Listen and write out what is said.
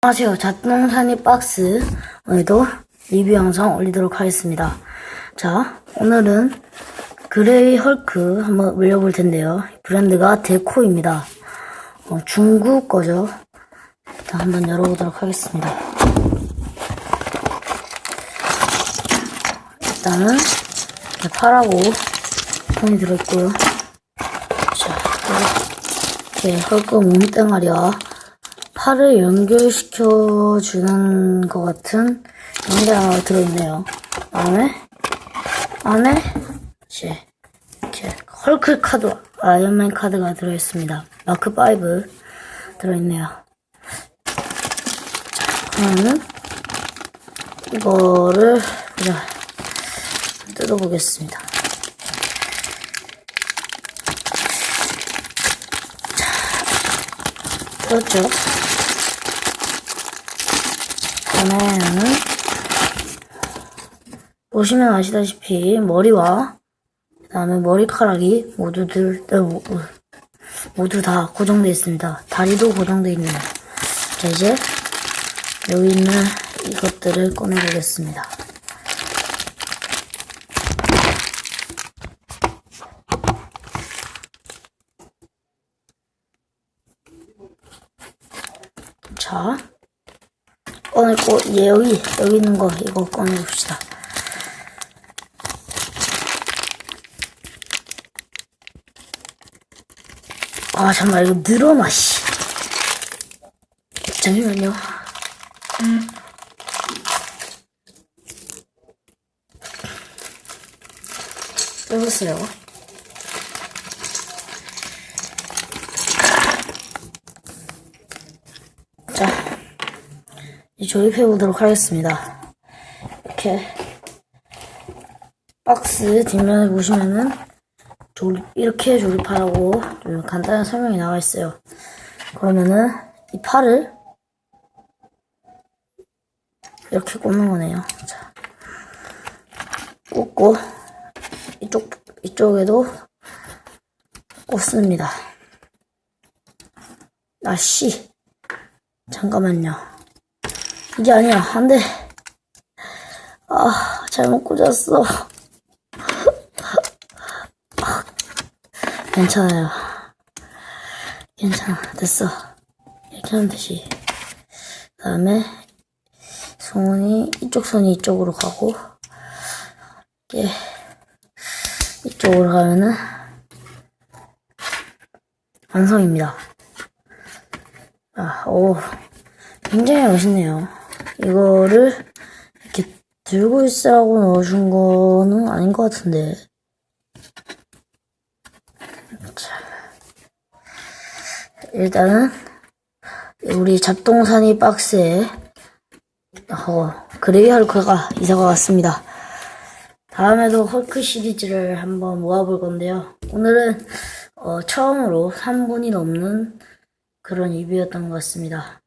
안녕하세요. 잡동사니 박스 오늘도 리뷰 영상 올리도록 하겠습니다. 자, 오늘은 그레이 헐크 한번 올려볼 텐데요. 브랜드가 데코입니다. 어, 중국 거죠. 일단 한번 열어보도록 하겠습니다. 일단은 이렇게 팔하고 폰이 들어있고요. 자, 이렇게 헐크 몸뚱아리와 팔을 연결시켜 주는 것 같은 연결 하나 들어있네요. 안에 안에 이제 이렇게 헐크 카드, 아이언맨 카드가 들어있습니다. 마크 5 들어있네요. 자, 그러면은 이거를 그냥 뜯어보겠습니다. 자, 그렇죠. 그다음에는 보시면 아시다시피 머리와 그다음에 머리카락이 모두들 어, 모두 다 고정되어 있습니다. 다리도 고정되어 있네요. 자 이제 여기 있는 이것들을 꺼내보겠습니다. 자, 꺼내고 얘 여기 여기 있는 거 이거 꺼내봅시다. 아 잠깐 이거 늘어나 씨. 잠시만요. 여보세요. 자, 이제 조립해 보도록 하겠습니다. 이렇게 박스 뒷면에 보시면은 조립 이렇게 조립하라고 좀 간단한 설명이 나와 있어요. 그러면은 이 팔을 이렇게 꽂는 거네요. 자, 꽂고 이쪽 이쪽에도 꽂습니다. 아씨, 잠깐만요. 이게 아니야. 안 돼. 아, 잘못 꽂았어. 아, 괜찮아요. 괜찮아. 됐어. 이렇게 하면 되지. 그 다음에, 손이, 이쪽 손이 이쪽으로 가고, 이게, 이쪽으로 가면은, 완성입니다. 아, 오. 굉장히 멋있네요. 이거를 이렇게 들고 있으라고 넣어준 거는 아닌 것 같은데. 자, 일단은 우리 잡동사니 박스에 어, 그레이 헐크가 이사가 왔습니다. 다음에도 헐크 시리즈를 한번 모아볼 건데요. 오늘은 어, 처음으로 3분이 넘는 그런 리뷰였던 것 같습니다.